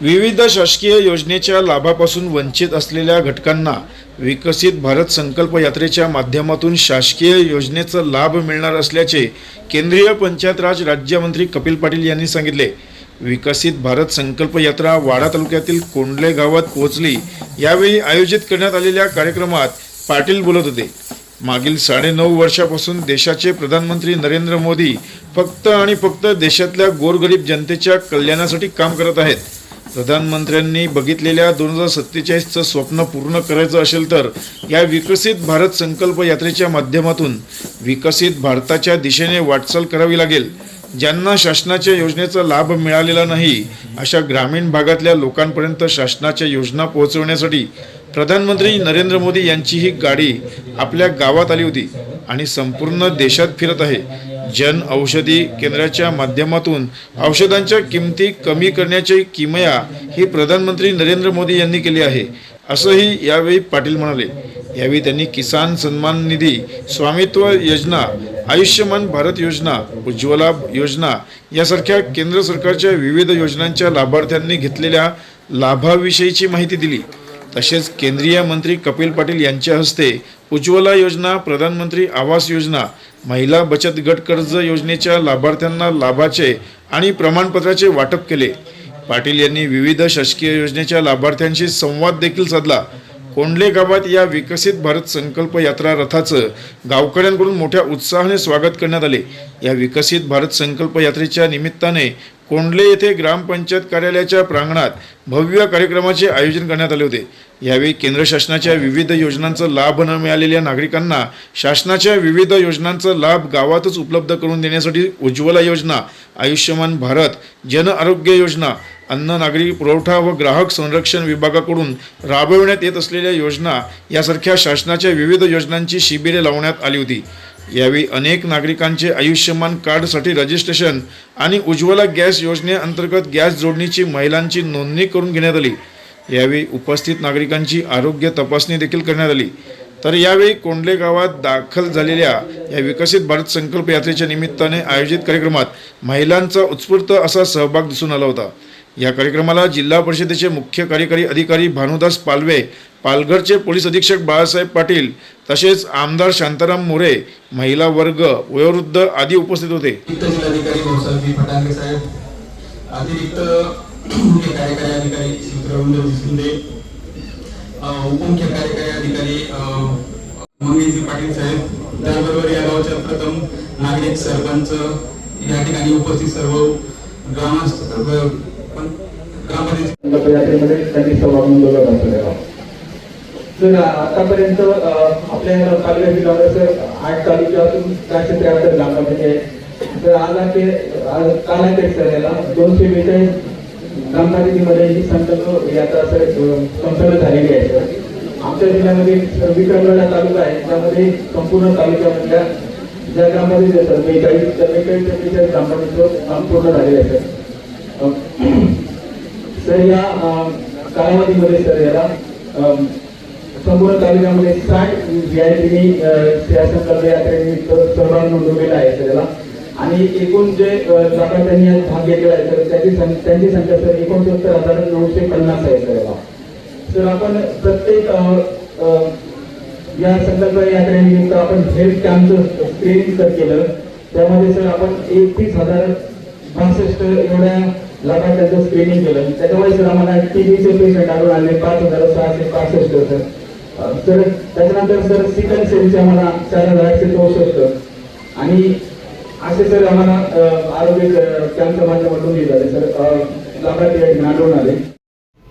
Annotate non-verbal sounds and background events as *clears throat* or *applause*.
विविध शासकीय योजनेच्या लाभापासून वंचित असलेल्या घटकांना विकसित भारत संकल्प यात्रेच्या माध्यमातून शासकीय योजनेचा लाभ मिळणार असल्याचे केंद्रीय पंचायत राज राज्यमंत्री कपिल पाटील यांनी सांगितले. विकसित भारत संकल्प यात्रा वाडा तालुक्यातील कोंडले गावात पोहोचली. यावेळी आयोजित करण्यात आलेल्या कार्यक्रमात पाटील बोलत होते. मागील साडेनऊ वर्षापासून देशाचे प्रधानमंत्री नरेंद्र मोदी फक्त आणि फक्त देशातल्या गोरगरीब जनतेच्या कल्याणासाठी काम करत आहेत. प्रधानमंत्र्यांनी बघितलेल्या दोन हजार सत्तेचाळीसचं स्वप्न पूर्ण करायचं असेल तर या विकसित भारत संकल्प यात्रेच्या माध्यमातून विकसित भारताच्या दिशेने वाटचाल करावी लागेल. ज्यांना शासनाच्या योजनेचा लाभ मिळालेला नाही अशा ग्रामीण भागातल्या लोकांपर्यंत शासनाच्या योजना पोहोचवण्यासाठी प्रधानमंत्री नरेंद्र मोदी यांची ही गाडी आपल्या गावात आली होती आणि संपूर्ण देशात फिरत आहे. जन औषधी केंद्राच्या माध्यमातून औषधांच्या किमती कमी करण्याची किमया ही प्रधानमंत्री नरेंद्र मोदी यांनी केली आहे. असंही यावेळी पाटील म्हणाले. यावेळी त्यांनी किसान सन्मान निधी स्वामित्व योजना आयुष्यमान भारत योजना उज्ज्वला योजना यासारख्या केंद्र सरकारच्या विविध योजनांच्या लाभार्थ्यांनी घेतलेल्या लाभाविषयीची माहिती दिली. तसेच केंद्रीय मंत्री कपिल पाटील यांच्या हस्ते उज्ज्वला योजना प्रधानमंत्री आवास योजना महिला बचत गट कर्ज योजनेच्या लाभार्थ्यांना लाभाचे आणि प्रमाणपत्राचे वाटप केले. पाटील यांनी विविध शासकीय योजनेच्या लाभार्थ्यांशी संवाद देखील साधला. कोंडले गावात या विकसित भारत संकल्प यात्रा रथाचं गावकऱ्यांकडून मोठ्या उत्साहाने स्वागत करण्यात आले. या विकसित भारत संकल्प यात्रेच्या निमित्ताने कोंडले येथे ग्रामपंचायत कार्यालयाच्या प्रांगणात भव्य कार्यक्रमाचे आयोजन करण्यात आले होते. यावेळी केंद्र शासनाच्या विविध योजनांचा लाभ न मिळालेल्या नागरिकांना शासनाच्या विविध योजनांचा लाभ गावातच उपलब्ध करून देण्यासाठी उज्ज्वला योजना आयुष्यमान भारत जन आरोग्य योजना अन्न नागरी पुरवठा व ग्राहक संरक्षण विभागाकडून राबविण्यात येत असलेल्या योजना यासारख्या शासनाच्या विविध योजनांची शिबिरे लावण्यात आली होती. यावेळी अनेक नागरिकांचे आयुष्यमान कार्डसाठी रजिस्ट्रेशन आणि उज्ज्वला गॅस योजनेअंतर्गत गॅस जोडणीची महिलांची नोंदणी करून घेण्यात आली. यावेळी उपस्थित नागरिकांची आरोग्य तपासणी देखील करण्यात आली. तर यावेळी कोंडले गावात दाखल झालेल्या या विकसित भारत संकल्प यात्रेच्या निमित्ताने आयोजित कार्यक्रमात महिलांचा उत्स्फूर्त असा सहभाग दिसून आला होता. या कार्यक्रमाला जिल्हा परिषदेचे मुख्य कार्यकारी अधिकारी भानुदास पालवे पालघरचे पोलीस अधीक्षक बाळासाहेब पाटील तसेच आमदार शांताराम मोरे महिला वर्ग वयोवृद्ध आदी उपस्थित होते. उपमुख्य कार्यकारी अधिकारी मंगेशजी पाटील साहेब त्याचबरोबर या गावच्या प्रथम नागरिक सरपंच या ठिकाणी उपस्थित सर्व ग्रामस्थ ग- त्यांनी सहभाग नोंदवला जातो तर आतापर्यंत आपल्या पालघर जिल्ह्यामध्ये आठ तालुक्यातून चारशे त्र्याहत्तर ग्रामपंचायती आहे. तर आज ते काल आहे ते दोनशे बेचाळीस ग्रामपंचायतीमध्ये ही संकल्प याचा सर संपन्न झालेली आहे सर. आमच्या जिल्ह्यामध्ये विक्रमगडा तालुका आहे त्यामध्ये संपूर्ण तालुक्यामधल्या ज्या ग्रामपंचायत आहेत सर बेचाळीस त्या बेचाळीस ते बेचाळीस ग्रामपंचायतीचं काम पूर्ण झालेले आहे. *clears throat* सर या कालावधीमध्ये सर याला संपूर्ण तालुक्यामध्ये साठ व्हीआयपीनी त्या संकल्प यात्रेनिमित्त सहभाग नोंदवलेला आहे सर याला. आणि एकूण जे अ, लाभार्थ्यांनी भाग घेतलेला आहे सर त्याची त्यांची संख्या सर एकोणसत्तर हजार नऊशे पन्नास आहे सर याला. सर आपण प्रत्येक या संकल्प यात्रेनिमित्त आपण हेल्थ कॅम्पचं स्क्रीनिंग सर केलं त्यामध्ये सर आपण एकतीस हजार बासष्ट एवढ्या लाभार्थ्यांचं स्क्रीनिंग केलं. त्याच्यामुळे सर आम्हाला टीबीचे पेशंट आढळून आले पाच हजार सहाशे पासष्ट सर. सर त्याच्यानंतर सर सिकल सेलचे आम्हाला चार हजार आठशे चौसष्ट. आणि असे सर आम्हाला आरोग्य कॅम्पच्या माध्यमातून येत झाले. सर लाभार्थी आढळून आले.